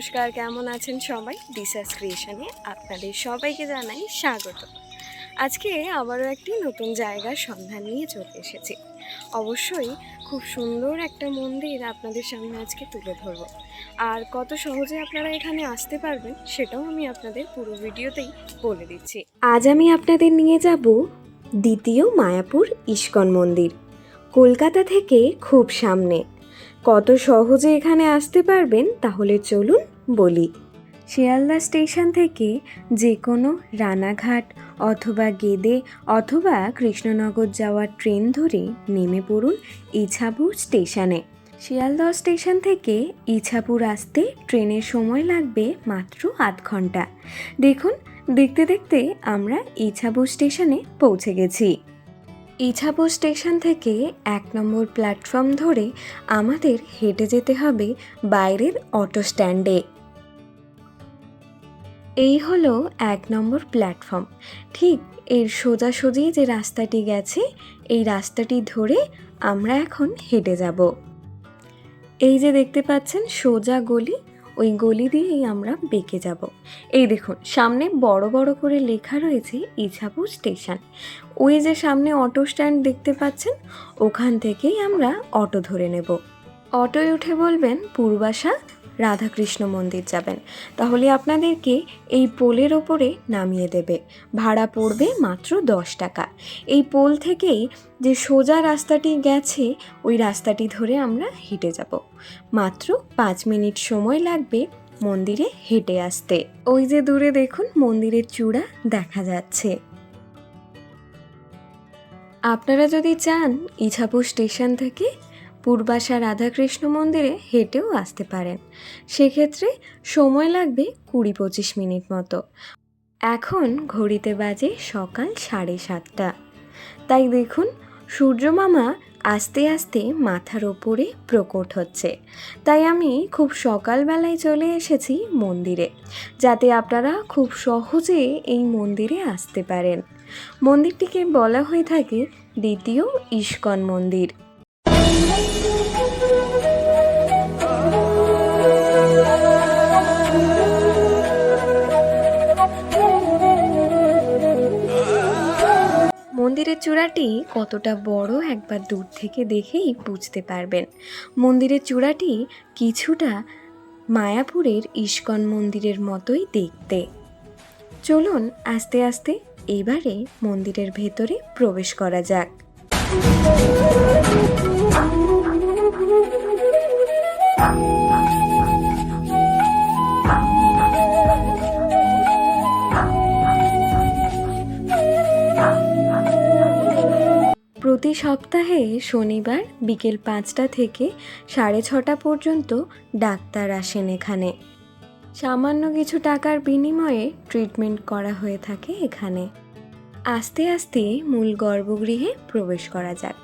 নমস্কার, কেমন আছেন সবাই? ডিসাস ক্রিয়েশনে আপনাদের সবাইকে জানাই স্বাগত। আজকে আবারও একটি নতুন জায়গার সন্ধান নিয়ে চলে এসেছি। অবশ্যই খুব সুন্দর একটা মন্দির আপনাদের সামনে আজকে তুলে ধরবো। আর কত সহজে আপনারা এখানে আসতে পারবেন সেটাও আমি আপনাদের পুরো ভিডিওতেই বলে দিচ্ছি। আজ আমি আপনাদের নিয়ে যাব দ্বিতীয় মায়াপুর ইস্কন মন্দির, কলকাতা থেকে খুব সামনে। কত সহজে এখানে আসতে পারবেন তাহলে চলুন বলি, শিয়ালদা স্টেশন থেকে যে কোনো রানাঘাট অথবা গেদে অথবা কৃষ্ণনগর যাওয়ার ট্রেন ধরে নেমে পড়ুন ইছাপুর স্টেশনে। শিয়ালদহ স্টেশন থেকে ইছাপুর আসতে ট্রেনের সময় লাগবে মাত্র আধ ঘণ্টা। দেখুন, দেখতে দেখতে আমরা ইছাপুর স্টেশনে পৌঁছে গেছি। ইছাপুর স্টেশন থেকে এক নম্বর প্ল্যাটফর্ম ধরে আমাদের হেঁটে যেতে হবে বাইরের অটো স্ট্যান্ডে। এই হলো এক নম্বর প্ল্যাটফর্ম। ঠিক এর সোজাসুজি যে রাস্তাটি গেছে, এই রাস্তাটি ধরে আমরা এখন হেঁটে যাব। এই যে দেখতে পাচ্ছেন সোজা গলি, ওই গলি দিয়েই আমরা বেঁকে যাব। এই দেখুন, সামনে বড় বড় করে লেখা রয়েছে ইছাপুর স্টেশন। ওই যে সামনে অটো স্ট্যান্ড দেখতে পাচ্ছেন, ওখান থেকেই আমরা অটো ধরে নেব। অটোয় উঠে বলবেন, পূর্বাশা রাধাকৃষ্ণ মন্দির যাবেন। তাহলে আপনাদেরকে এই পোলের ওপরে নামিয়ে দেবে। ভাড়া পড়বে মাত্র দশ টাকা। এই পোল থেকেই যে সোজা রাস্তাটি গেছে, ওই রাস্তাটি ধরে আমরা হেঁটে যাব। মাত্র পাঁচ মিনিট সময় লাগবে মন্দিরে হেঁটে আসতে। ওই যে দূরে দেখুন, মন্দিরের চূড়া দেখা যাচ্ছে। আপনারা যদি চান, ইছাপুর স্টেশন থেকে পূর্বাশা রাধাকৃষ্ণ মন্দিরে হেঁটেও আসতে পারেন। সেক্ষেত্রে সময় লাগবে কুড়ি পঁচিশ মিনিট মতো। এখন ঘড়িতে বাজে সকাল সাড়ে সাতটা। তাই দেখুন সূর্যমামা আস্তে আস্তে মাথার ওপরে প্রকট হচ্ছে। তাই আমি খুব সকালবেলায় চলে এসেছি মন্দিরে, যাতে আপনারা খুব সহজে এই মন্দিরে আসতে পারেন। মন্দিরটিকে বলা হয়ে থাকে দ্বিতীয় ইস্কন মন্দির। মন্দিরের চূড়াটি কতটা বড় একবার দূর থেকে দেখেই বুঝতে পারবেন। মন্দিরের চূড়াটি কিছুটা মায়াপুরের ইস্কন মন্দিরের মতোই দেখতে। চলুন আস্তে আস্তে এবারে মন্দিরের ভেতরে প্রবেশ করা যাক। প্রতি সপ্তাহে শনিবার বিকেল পাঁচটা থেকে সাড়ে ছটা পর্যন্ত ডাক্তার আসেন এখানে। সামান্য কিছু টাকার বিনিময়ে ট্রিটমেন্ট করা হয়ে থাকে এখানে। আস্তে আস্তে মূল গর্ভগৃহে প্রবেশ করা যাক।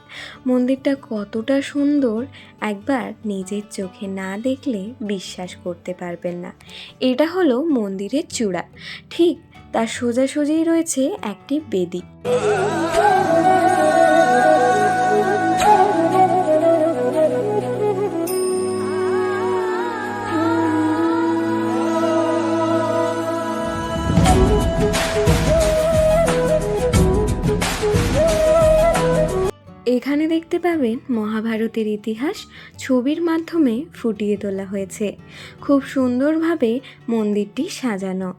মন্দিরটা কতটা সুন্দর একবার নিজের চোখে না দেখলে বিশ্বাস করতে পারবেন না। এটা হলো মন্দিরের চূড়া। ঠিক তার সোজাসুজিই রয়েছে একটি বেদি। পাবেন মহাভারতের ইতিহাস ছবির মাধ্যমে ফুটিয়ে তোলা হয়েছে। খুব সুন্দরভাবে মন্দিরটি সাজানো।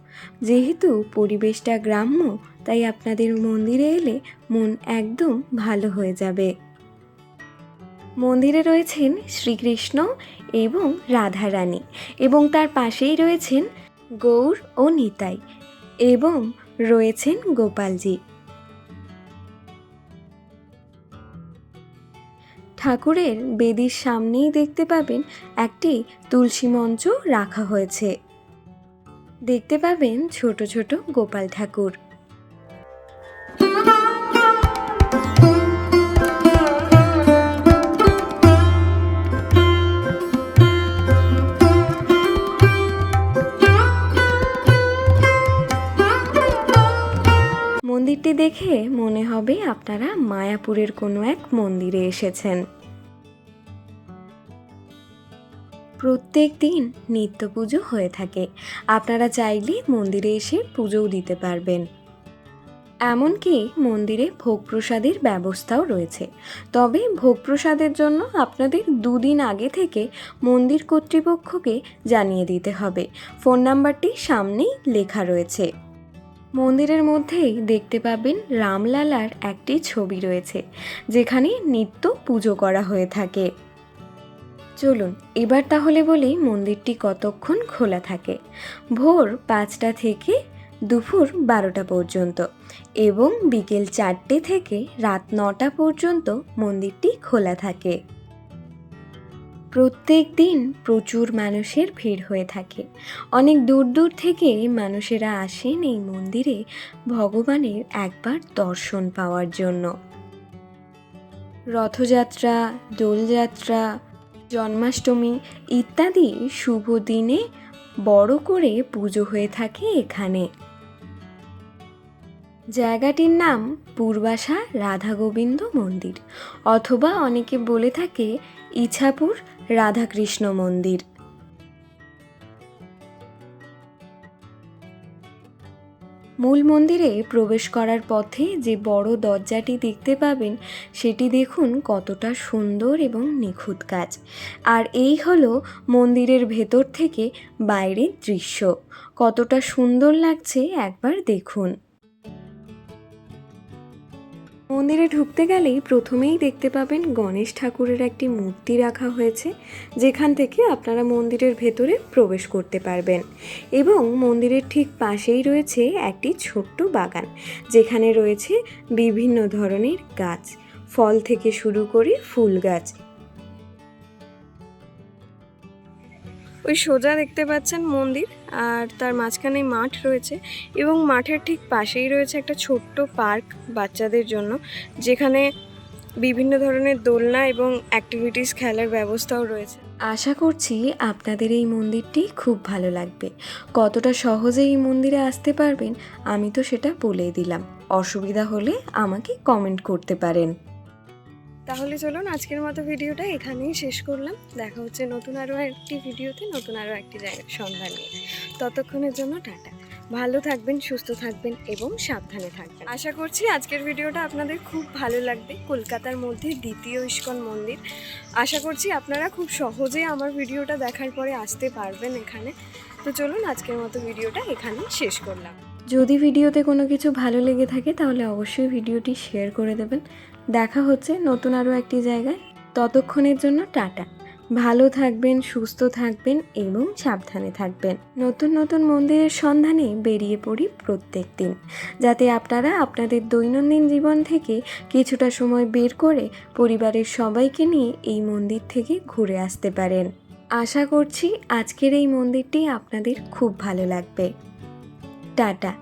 যেহেতু পরিবেশটা গ্রাম্য, তাই আপনাদের মন্দিরে এলে মন একদম ভালো হয়ে যাবে। মন্দিরে রয়েছেন শ্রীকৃষ্ণ এবং রাধারানী এবং তার পাশেই রয়েছেন গৌর ও নিতাই এবং রয়েছেন গোপালজি। ঠাকুরের বেদির সামনেই দেখতে পাবেন একটি তুলসী মঞ্চ রাখা হয়েছে। দেখতে পাবেন ছোট ছোট গোপাল ঠাকুর। মন্দিরটি দেখে মনে হবে আপনারা মায়াপুরের কোনো এক মন্দিরে এসেছেন। প্রত্যেক দিন নিত্য পুজো হয়ে থাকে। আপনারা চাইলে মন্দিরে এসে পুজোও দিতে পারবেন। এমনকি মন্দিরে ভোগ প্রসাদের ব্যবস্থাও রয়েছে। তবে ভোগ প্রসাদের জন্য আপনাদের দুদিন আগে থেকে মন্দির কর্তৃপক্ষকে জানিয়ে দিতে হবে। ফোন নাম্বারটি সামনেই লেখা রয়েছে। মন্দিরের মধ্যেই দেখতে পাবেন রামলালার একটি ছবি রয়েছে, যেখানে নিত্য পুজো করা হয়ে থাকে। চলুন, এবার তাহলে বলি মন্দিরটি কতক্ষণ খোলা থাকে। ভোর পাঁচটা থেকে দুপুর বারোটা পর্যন্ত এবং বিকেল চারটে থেকে রাত নটা পর্যন্ত মন্দিরটি খোলা থাকে। প্রত্যেক দিন প্রচুর মানুষের ভিড় হয়ে থাকে। অনেক দূর দূর থেকে মানুষেরা আসেন এই মন্দিরে ভগবানের একবার দর্শন পাওয়ার জন্য। রথযাত্রা, দোলযাত্রা জন্মাষ্টমী ইত্যাদি শুভ দিনে বড় করে পুজো হয়ে থাকে এখানে। জায়গাটির নাম পূর্বাশা রাধাগোবিন্দ মন্দির, অথবা অনেকে বলে থাকে ইছাপুর রাধাকৃষ্ণ মন্দির। মূল মন্দিরে প্রবেশ করার পথে যে বড় দরজাটি দেখতে পাবেন, সেটি দেখুন কতটা সুন্দর এবং নিখুঁত কাজ। আর এই হলো মন্দিরের ভেতর থেকে বাইরের দৃশ্য। কতটা সুন্দর লাগছে একবার দেখুন। মন্দিরে ঢুকতে গেলেই প্রথমেই দেখতে পাবেন গণেশ ঠাকুরের একটি মূর্তি রাখা হয়েছে, যেখান থেকে আপনারা মন্দিরের ভেতরে প্রবেশ করতে পারবেন। এবং মন্দিরের ঠিক পাশেই রয়েছে একটি ছোট্ট বাগান, যেখানে রয়েছে বিভিন্ন ধরনের গাছ। ফল থেকে শুরু করে ফুল গাছ ওই সোজা দেখতে পাচ্ছেন মন্দির আর তার মাঝখানে মাঠ রয়েছে এবং মাঠের ঠিক পাশেই রয়েছে একটা ছোট্ট পার্ক বাচ্চাদের জন্য, যেখানে বিভিন্ন ধরনের দোলনা এবং অ্যাক্টিভিটিস খেলার ব্যবস্থাও রয়েছে। আশা করছি আপনাদের এই মন্দিরটি খুব ভালো লাগবে। কতটা সহজে এই মন্দিরে আসতে পারবেন, আমি তো সেটা বলেই দিলাম। অসুবিধা হলে আমাকে কমেন্ট করতে পারেন। তাহলে চলুন আজকের মতো ভিডিওটা এখানেই শেষ করলাম। দেখা হচ্ছে নতুন আরও একটি ভিডিওতে, নতুন আরও একটি জায়গার সন্ধান নিয়ে। ততক্ষণের জন্য টাটা। ভালো থাকবেন, সুস্থ থাকবেন এবং সাবধানে থাকবেন। আশা করছি আজকের ভিডিওটা আপনাদের খুব ভালো লাগবে। কলকাতার মধ্যে দ্বিতীয় ইস্কন মন্দির। আশা করছি আপনারা খুব সহজে আমার ভিডিওটা দেখার পরে আসতে পারবেন এখানে। তো চলুন আজকের মতো ভিডিওটা এখানেই শেষ করলাম। যদি ভিডিওতে কোনো কিছু ভালো লেগে থাকে তাহলে অবশ্যই ভিডিওটি শেয়ার করে দেবেন। দেখা হচ্ছে নতুন আরও একটি জায়গায়। ততক্ষণের জন্য টাটা। ভালো থাকবেন, সুস্থ থাকবেন এবং সাবধানে থাকবেন। নতুন নতুন মন্দিরের সন্ধানে বেরিয়ে পড়ি প্রত্যেক দিন। যাতে আপনারা আপনাদের দৈনন্দিন জীবন থেকে কিছুটা সময় বের করে পরিবারের সবাইকে নিয়ে এই মন্দির থেকে ঘুরে আসতে পারেন। আশা করছি আজকের এই মন্দিরটি আপনাদের খুব ভালো লাগবে। টাটা।